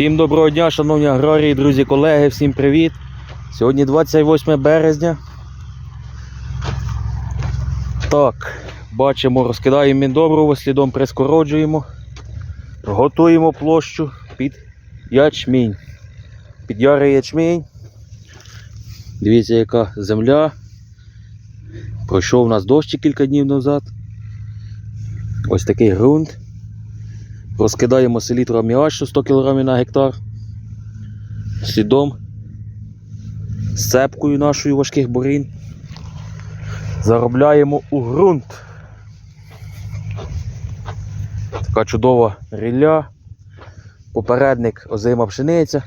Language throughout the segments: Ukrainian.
Всім доброго дня, шановні аграрії, друзі, колеги, всім привіт. Сьогодні 28 березня. Так, бачимо, розкидаємо міндобриво, слідом прискороджуємо. Готуємо площу під ячмінь. Під ярий ячмінь. Дивіться, яка земля. Пройшов у нас дощ кілька днів назад. Ось такий ґрунт. Розкидаємо селітру аміачу 100 кг на гектар. Слідом з цепкою нашою важких бурін. Заробляємо у ґрунт. Така чудова рілля. Попередник озима пшениця.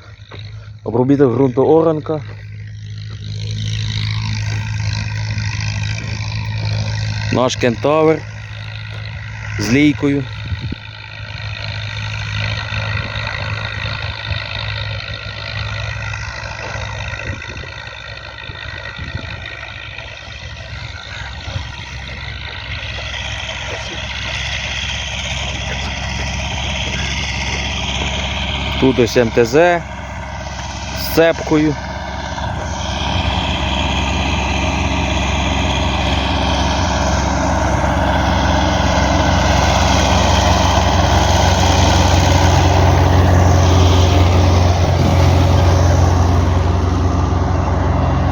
Обробіток ґрунту оранка. Наш кентавр з лійкою. Тут ось МТЗ з цепкою.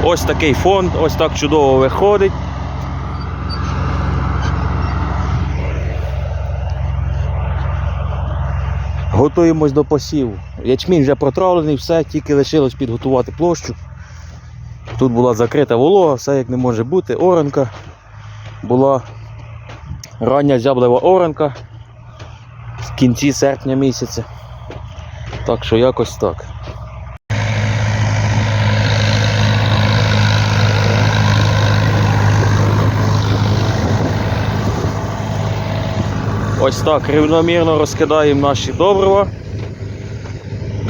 Ось такий фон, ось так чудово виходить. Готуємось до посіву. Ячмінь вже протравлений, все, тільки лишилось підготувати площу. Тут була закрита волога, все як не може бути. Оранка була рання зяблева оранка в кінці серпня місяця. Так що якось так. Ось так рівномірно розкидаємо наші добрива.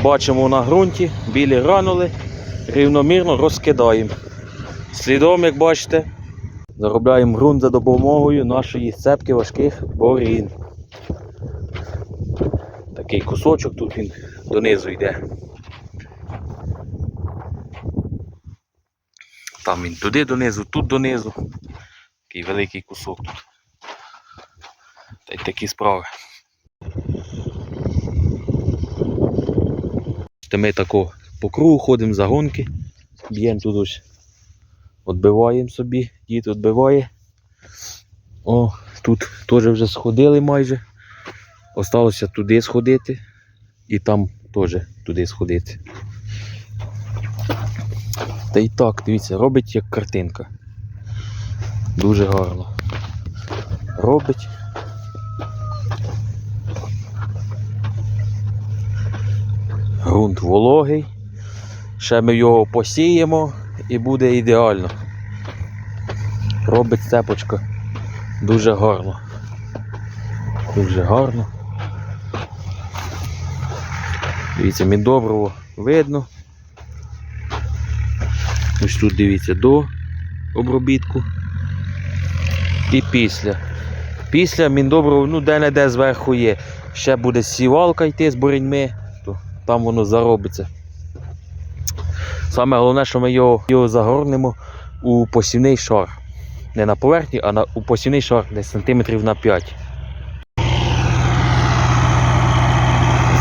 Бачимо на ґрунті, білі гранули, рівномірно розкидаємо. Слідом, як бачите, заробляємо ґрунт за допомогою нашої цепки важких борін. Такий кусочок тут він донизу йде. Там він туди донизу, тут донизу. Такий великий кусок тут. Та такі справи. Та Ми тако по кругу ходимо за гонки, б'ємо тут ось, відбиваємо собі, дід відбиває. О, тут теж вже сходили майже. Осталося туди сходити і там теж туди сходити. Та і так, дивіться, робить як картинка. Дуже гарно. Робить. Грунт вологий. Ще ми його посіємо і буде ідеально. Робить цепочка дуже гарно. Дуже гарно. Дивіться, міндобриво видно. Ось тут дивіться до обробітку. І після. Після міндобриво, ну де-не-де зверху є. Ще буде сівалка йти з боріньми то там воно заробиться. Саме головне, що ми його, його загорнемо у посівний шар. Не на поверхні, а на, у посівний шар десь сантиметрів на 5.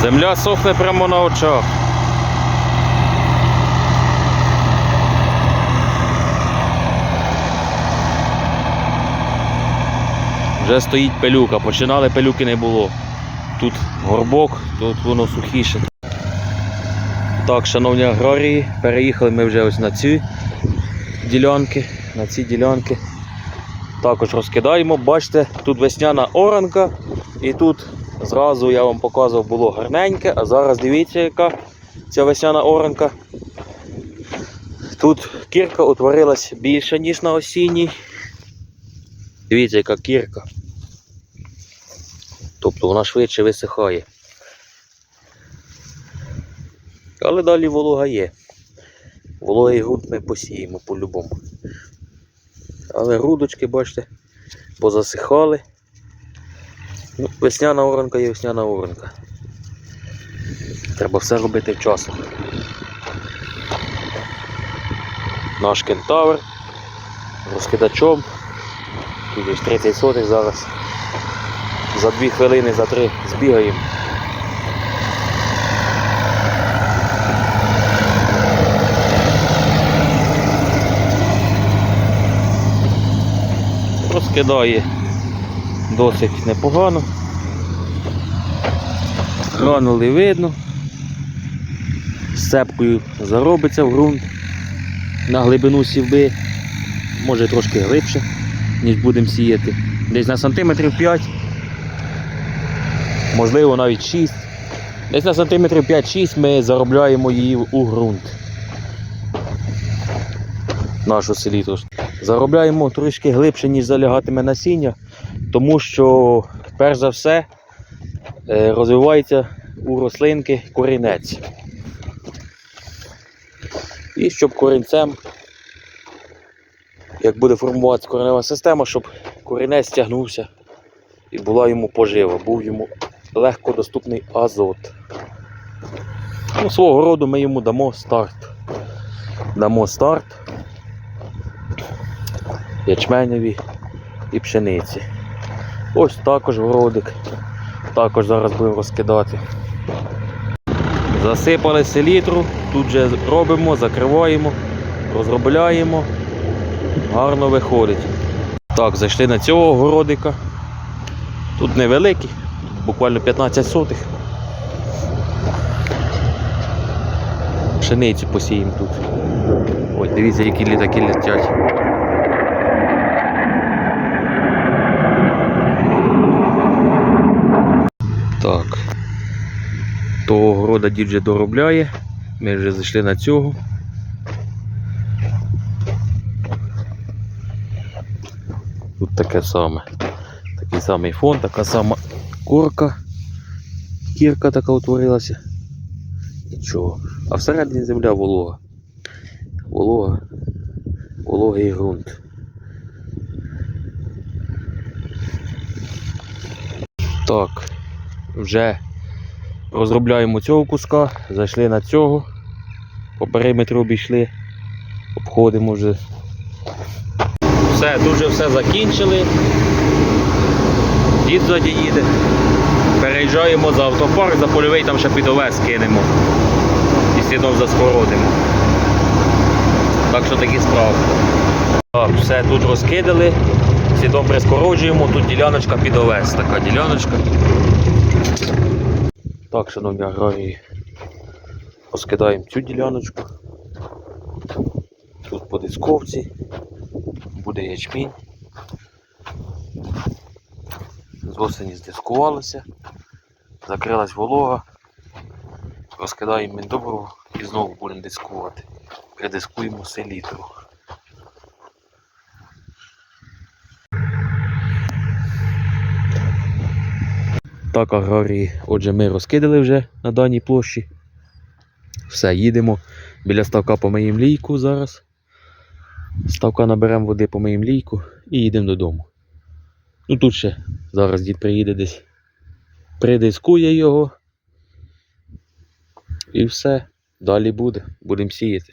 Земля сохне прямо на очах. Вже стоїть пилюка, починали пилюки не було. Тут горбок, тут воно сухіше. Так, шановні аграрії, переїхали ми вже ось на ці ділянки, на ці ділянки. Також розкидаємо. Бачите, тут весняна оранка і тут зразу я вам показував було гарненьке, а зараз дивіться, яка ця весняна оранка. Тут кірка утворилась більше, ніж на осінній. Дивіться, яка кірка. Тобто вона швидше висихає. Але далі волога є. Вологий ґрунт ми посіємо по-любому. Але грудочки, бачите, позасихали. Ну, весняна оранка є весняна оранка. Треба все робити вчасно. Наш кентавр розкидачом. Тут десь 30 сотих зараз. За 2 хвилини, за 3 збігаємо. Розкидає досить непогано. Гранули видно. З цепкою заробиться в ґрунт на глибину сівби, може трошки глибше, ніж будемо сіяти. Десь на сантиметрів 5, можливо навіть 6. Десь на сантиметрів 5-6 ми заробляємо її у ґрунт. Нашу селіту. Заробляємо трішки глибше, ніж залягатиме насіння, тому що, перш за все, е, розвивається у рослинки корінець. І щоб корінцем, як буде формуватися коренева система, щоб корінець стягнувся і була йому пожива, був йому легко доступний азот. Ну, свого роду ми йому дамо старт. Дамо старт ячменеві і пшениці. Ось також городик. Також зараз будемо розкидати. Засипали селітру, тут же робимо, закриваємо, розробляємо. Гарно виходить. Так, зайшли на цього городика. Тут невеликий, буквально 15 сотих. Пшениці посіємо тут. Ось, дивіться, які літаки летять. Так. Того города дід вже доробляє. Ми вже зайшли на цього. Тут таке саме. Такий самий фон, така сама корка. Кірка така утворилася. Нічого. А всередині земля волога. Волога. Вологий ґрунт. Так, вже розробляємо цього куска, зайшли на цього, по периметру обійшли, обходимо вже. Все, дуже все закінчили. Дід ззаді їде. Переїжджаємо за автопарк, за польовий, там ще під овес кинемо. І слідом заскородимо. Так що такі справи. Так, все тут розкидали, слідом прискороджуємо, тут діляночка під овес, така діляночка. Так, шановні аграрії, розкидаємо цю діляночку. Тут по дисковці буде ячмінь. З осені здискувалося, закрилась волога, розкидаємо міндобру і знову будемо дискувати. Придискуємо селітру. Так, аграрії, отже, ми розкидали вже на даній площі. Все, їдемо біля ставка помиємо лійку зараз. Ставка наберемо води, помиємо лійку і їдемо додому. Ну тут ще зараз дід приїде десь, придискує його. І все, далі буде, будемо сіяти.